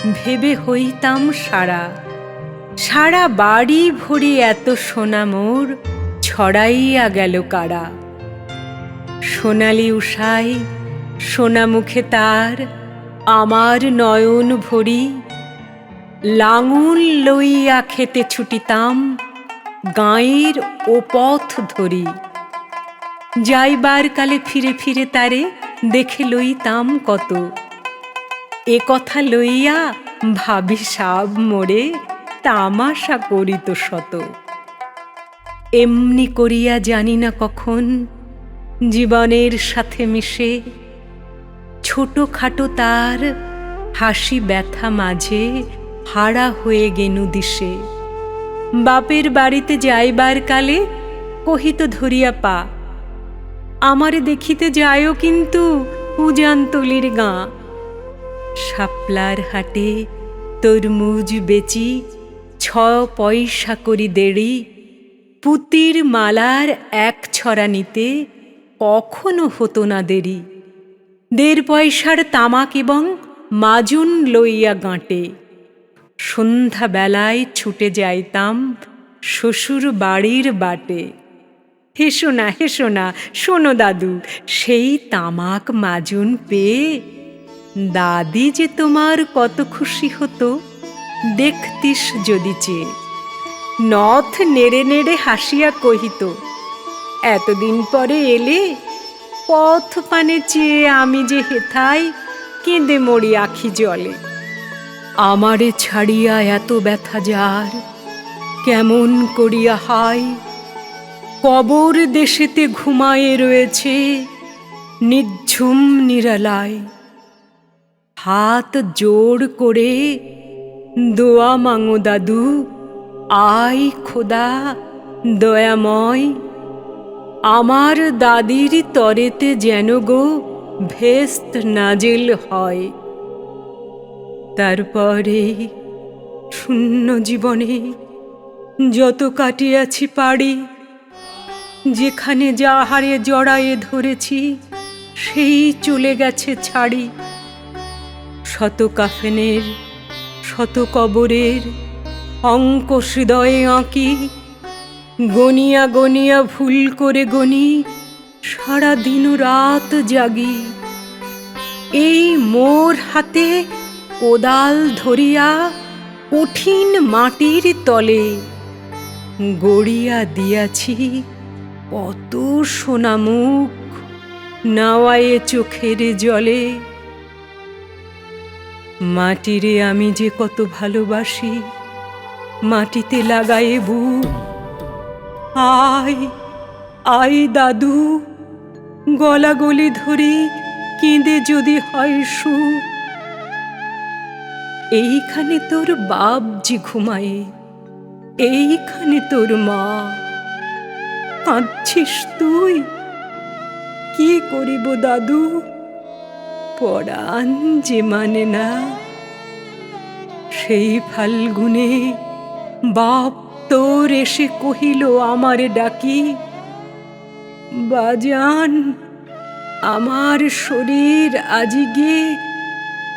ভেবে হইতাম সারা। সারা বাড়ি ভরি এত সোনা মোর, ছড়াইয়া গেল কারা। সোনালি উষাই, সোনা মুখে তার, আমার নয়ন ভরি, লাঙুল লইয়া খেতে ছুটিতাম, গাঁয়ের ও পথ ধরি। যাইবার কালে ফিরে ফিরে তারে দেখে লইতাম কত। এ কথা লইয়া ভাবি সাব মোড়ে তামাশা করিত শত। এমনি করিয়া জানি না কখন জীবনের সাথে মিশে ছোটখাটো তার হাসি ব্যথা মাঝে হারা হয়ে গেনু দিশে। বাপের বাড়িতে যাইবার কালে কহিত ধরিয়া পা, আমারে দেখিতে যায়ও কিন্তু উজানতলির গাঁ শাপলার হাটে তরমুজ বেচি, ছ পয়সা করি দেড়ি। পুতির মালার এক ছড়া নিতে কখনো হতো না দেরি। দেড় পয়সার তামাক এবং মাজুন লইয়া গাঁটে। সন্ধ্যাবেলায় ছুটে যাইতাম শ্বশুর বাড়ির বাটে। হেসো না হেসো না, শোনো দাদু, সেই তামাক মাজুন পেয়ে দাদি যে তোমার কত খুশি হতো, দেখতিস যদি চেয়ে। নথ নেড়ে নেড়ে হাসিয়া কহিত, এতদিন পরে এলে পথ পানে চেয়ে আমি যে হেথাই কেঁদে মরি আখি জলে। আমারে ছাড়িয়া এত ব্যথা যার, কেমন করিয়া হায়? কবর দেশেতে ঘুমায়ে রয়েছে নিঝুম নিরালায়। হাত জোড় করে দোয়া মাঙো দাদু। আই খোদা, দয়াময়। আমার দাদির তরেতে যেন গো ভেস্ত নাজেল হয়। তারপরে শূন্য জীবনে যত কাটিয়াছি পাড়ি, যেখানে যাহারে জড়ায়ে ধরেছি, সেই চলে গেছে ছাড়ি। শত কাফেনের শত কবরের অঙ্ক হৃদয়ে আঁকি, গনিয়া গনিয়া ভুল করে গনি সারা দিন রাত জাগি। এই মোর হাতে কোদাল ধরিয়া কঠিন মাটির তলে গড়িয়া দিয়াছি কত সোনামুখ, নাওয়ায়ে চোখের জলে। মাটিরে আমি যে কত ভালোবাসি, মাটিতে লাগায়ে বুক আয় আই দাদু গলা গলি ধরি, কেঁদে যদি হয় সু। এইখানে তোর বাপ যে ঘুমায়ে, এইখানে তোর মা। কাঁদছিস তুই? কি করিব দাদু? পরাণ যে মানে না। সেই ফাল্গুনে বাপ তোর এসে কহিল, আমারে ডাকি, বাজান, আমার শরীর আজিগে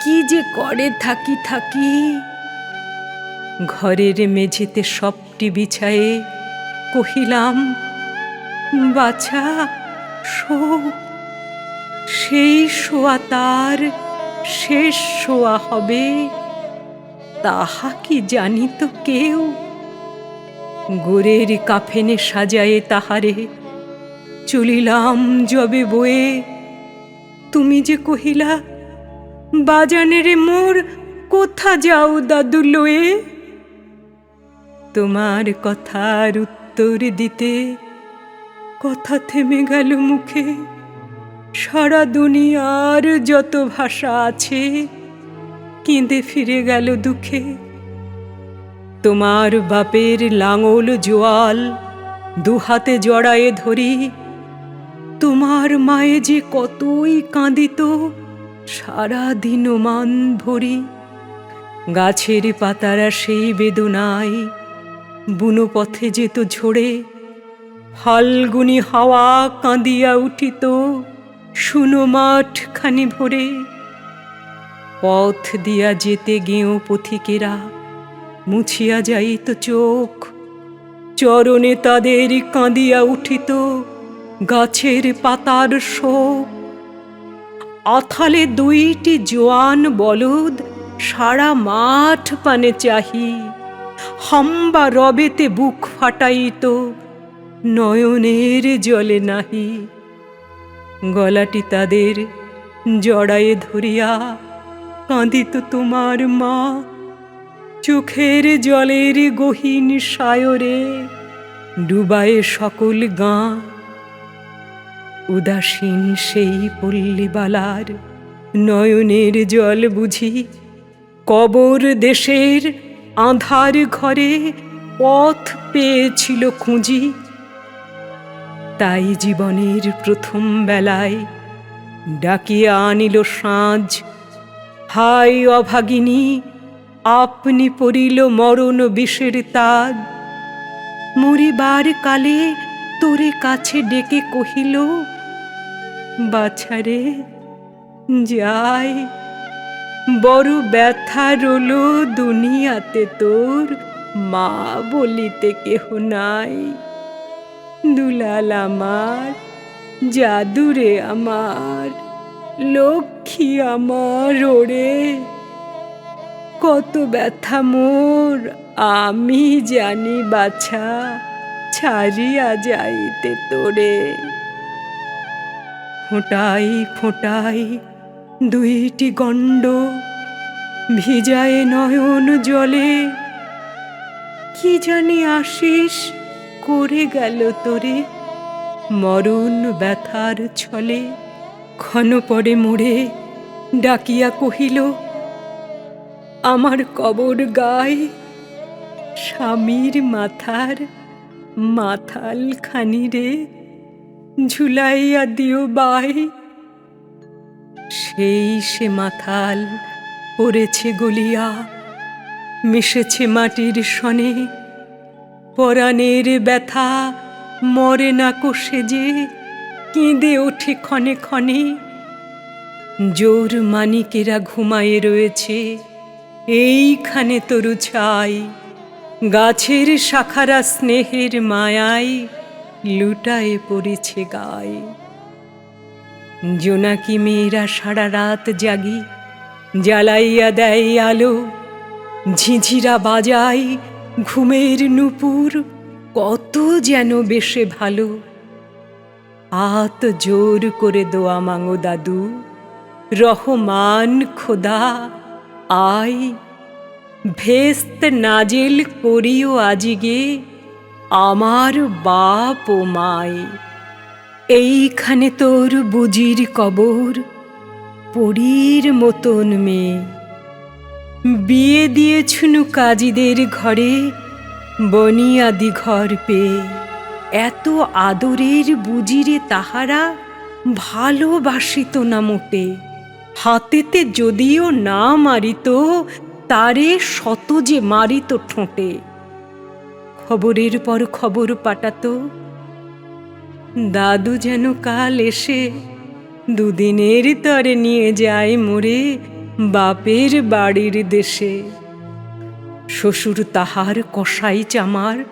কি যে করে থাকি থাকি। ঘরের মেঝেতে সবটি বিছায়ে কহিলাম, বাছা শো সেই শোয়া তার শেষ শোয়া হবে। তাহা কি জানি তো কেউ? গোরের কাফেনে সাজায়ে তাহারে চলিলাম যবে বয়ে। তুমি যে কহিলা, বাজানেরে মোর কোথা যাও দাদু লয়ে? তোমার কথার উত্তর দিতে কথা থেমে গেল মুখে। সারা দুনিয়ার যত ভাষা আছে, কেঁদে ফিরে গেল দুঃখে। তোমার বাপের লাঙল জোয়াল দুহাতে জড়ায়ে ধরি, তোমার মায়ে যে কতই কাঁদিত সারা দিন মান ভরি। গাছের পাতারা সেই বেদনায়, বুনো পথে যেত ঝরে, ফাল্গুনি হাওয়া কাঁদিয়া উঠিত। শুনো মাঠ খানি ভরে। পথ দিয়া যেতে গেও পথিকেরা, মুছিয়া যাইত চোখ। চরণে তাদের কাঁদিয়া উঠিত গাছের পাতার শোক। আথালে দুইটি জোয়ান বলদ সারা মাঠ পানে চাহি। হাম্বা রবেতে বুক ফাটাইত, নয়নের জলে নাহি। গলাটি তাদের জড়ায়ে ধরিয়া কাঁদিত তোমার মা। চোখের জলের গহীন সায়রে ডুবায়ে সকল গাঁ। উদাসীন সেই পল্লীবালার নয়নের জল বুঝি কবর দেশের আধার ঘরে পথ পেয়েছিল খুঁজি। তাই জীবনের প্রথম বেলায় ডাকিয়া আনিল সাঁঝ হাই অভাগিনী, আপনি পড়িল মরণ বিষের তাজ। মরিবার কালে তোরে কাছে ডেকে কহিল, বাছারে যাই বড় ব্যথা রলো দুনিয়াতে তোর, মা বলিতে কেহ নাই। দুলাল আমার, জাদুরে আমার, লক্ষ্মী আমার, ওরে। কত ব্যথা মোর, আমি জানি বাছা, ছাড়িয়া যাইতে তোরে। ফোঁটাই ফোঁটাই দুইটি গণ্ড, ভিজায় নয়ন জলে। কি জানি আশিস করে গেল তোরে। মরণ ব্যথার ছলে ক্ষণ পরে মোড়ে ডাকিয়া কহিল, আমার কবর গায়ে স্বামীর মাথার মাথাল খানি রে, ঝুলাইয়া দিও বাই সেই সে মাথাল পড়েছে গলিয়া, মিশেছে মাটির সনে পরাণের ব্যথা মরে না কোষে যে, কেঁদে ওঠে ক্ষণে ক্ষণে। জোর মানিকেরা ঘুমায়ে রয়েছে, এইখানে তরু ছাই। গাছের শাখারা স্নেহের মায়ায় লুটায়ে পড়েছে গায়ে। জোনাকি মেয়েরা সারা রাত জাগি, জ্বালাইয়া দেয় আলো, ঝিঝিরা বাজায় ঘুমের নুপুর কত যেন বেশে ভালো। আত জোর করে দোয়া মাঙো দাদু, রহমান খোদা আই ভেস্ত নাজেল করিও আজিগে আমার বাপ ও মায়। এইখানে তোর বুজির কবর, পরীর মতন মেয়ে। বিয়ে দিয়েছুনু কাজীদের ঘরে, বনিয়াদি ঘর পেয়ে। এত আদরের বুজিরে তাহারা ভালোবাসিত না মোটে। হাতেতে যদিও না মারিত, তারে শত যে মারিত ঠোঁটে। খবরের পর খবর পাঠাতো দাদু যেন কাল এসে দুদিনের তরে নিয়ে যায় মোরে বাপের বাড়ির দেশে। শ্বশুর তাহার কষাই চামার,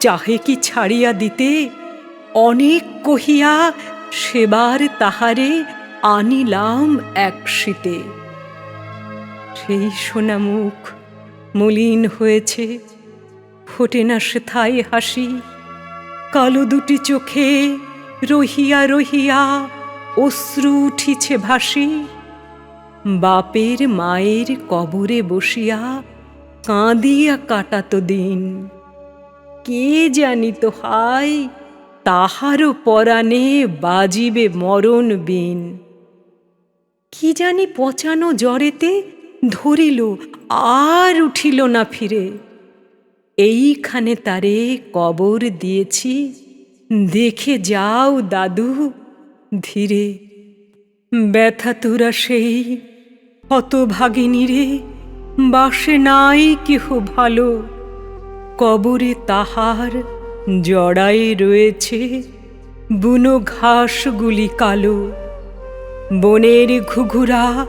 চাহে কি ছাড়িয়া দিতে? অনেক কহিয়া সেবার তাহারে আনিলাম এক শীতে। সেই সোনা মুখ মলিন হয়েছে, ফোটে না সেথায় হাসি। কালো দুটি চোখে রহিয়া রহিয়া অশ্রু উঠিছে ভাসি। বাপের মায়ের কবরে বসিয়া কাঁদিয়া কাটাত দিন। কে জানিত হাই তাহারও পরাণে বাজিবে মরণ বিন। কি জানি পচানো জ্বরেতে ধরিল, আর উঠিল না ফিরে। এইখানে তারে কবর দিয়েছি, দেখে যাও দাদু, ধীরে। ব্যথা তোরা সেই হতভাগিনী রে, বাসে নাই কেহ ভালো। কবরে তাহার জড়ায়ে রয়েছে, বুনো ঘাসগুলি কালো। বনের ঘুঘুরা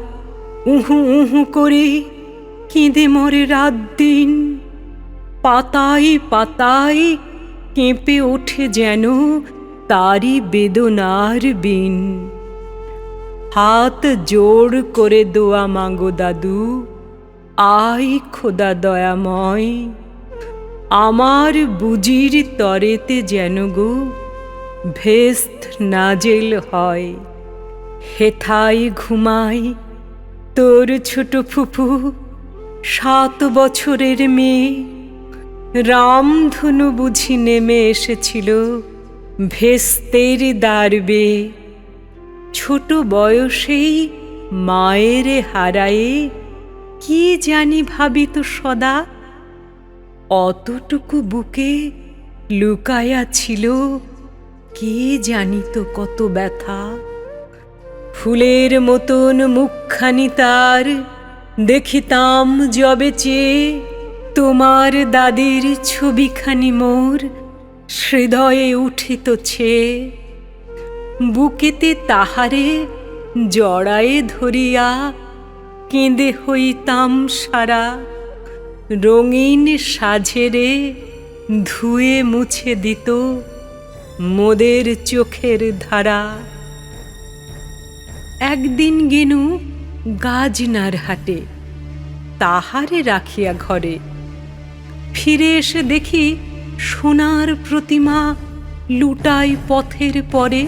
উহু উহু করে কেঁদে মরে রাত দিন পাতায় পাতায় কেঁপে ওঠে যেন তারই বেদনার বিন। হাত জোর করে দোয়া মাগো দাদু। আই খোদা দয়াময়। আমার বুজির তরেতে যেন গো ভেস্ত নাজেল হয়। হেথায় ঘুমাই তোর ছোট ফুফু, সাত বছরের মেয়ে। রামধনু বুঝি নেমে এসেছিল ভেস্তের দারবে ছোট বয়সেই মায়ের হারায়ে কি জানি ভাবিত সদা। অতটুকু বুকে লুকায়া ছিল কে জানিত কত ব্যথা। ফুলের মতন মুখখানি তার দেখিতাম যবে চেয়ে তোমার দাদির ছবিখানি মোর হৃদয়ে উঠিত ছে। বুকেতে তাহারে জড়ায়ে ধরিয়া কেঁদে হইতাম সারা। রঙিন সাঝেরে ধুয়ে মুছে দিত মোদের চোখের ধারা। একদিন গেনু গাজনার হাটে তাহারে রাখিয়া ঘরে। ফিরে এসে দেখি সোনার প্রতিমা লুটাই পথের পরে।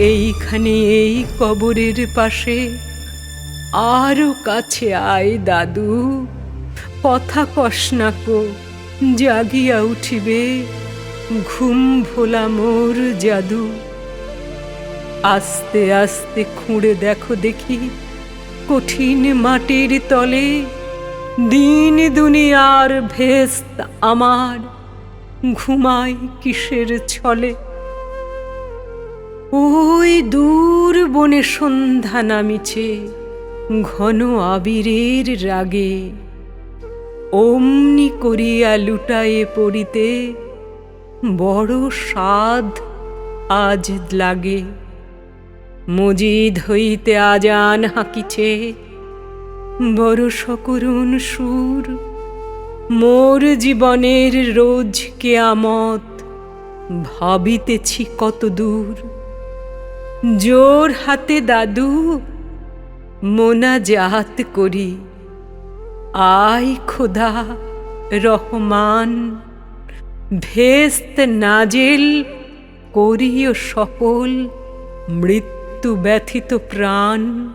এইখানে এই কবরের পাশে। আরও কাছে আয় দাদু। কথা কষ্ণাকো জাগিয়া উঠিবে। ঘুম ভোলা মোর জাদু। আস্তে আস্তে খুঁড়ে দেখো দেখি, কঠিন মাটির তলে। দিন দুনিয়ার ভেস্ত আমার ঘুমাই কিসের ছলে? ওই দূর বনে সন্ধ্যা নামিছে, ঘন আবিরের রাগে। অমনি করিয়া লুটায়ে পড়িতে বড় স্বাদ আজ লাগে। মজিদ হইতে আজান হাঁকিছে, বড় সকরুণ সুর। মোর জীবনের রোজ কেয়ামত ভাবিতেছি কত দূর। জোর হাতে দাদু মোনা জাত করি। আয় খোদা রহমান, ভেস্ত নাজেল করিও সকল মৃত্যু ব্যথিত প্রাণ।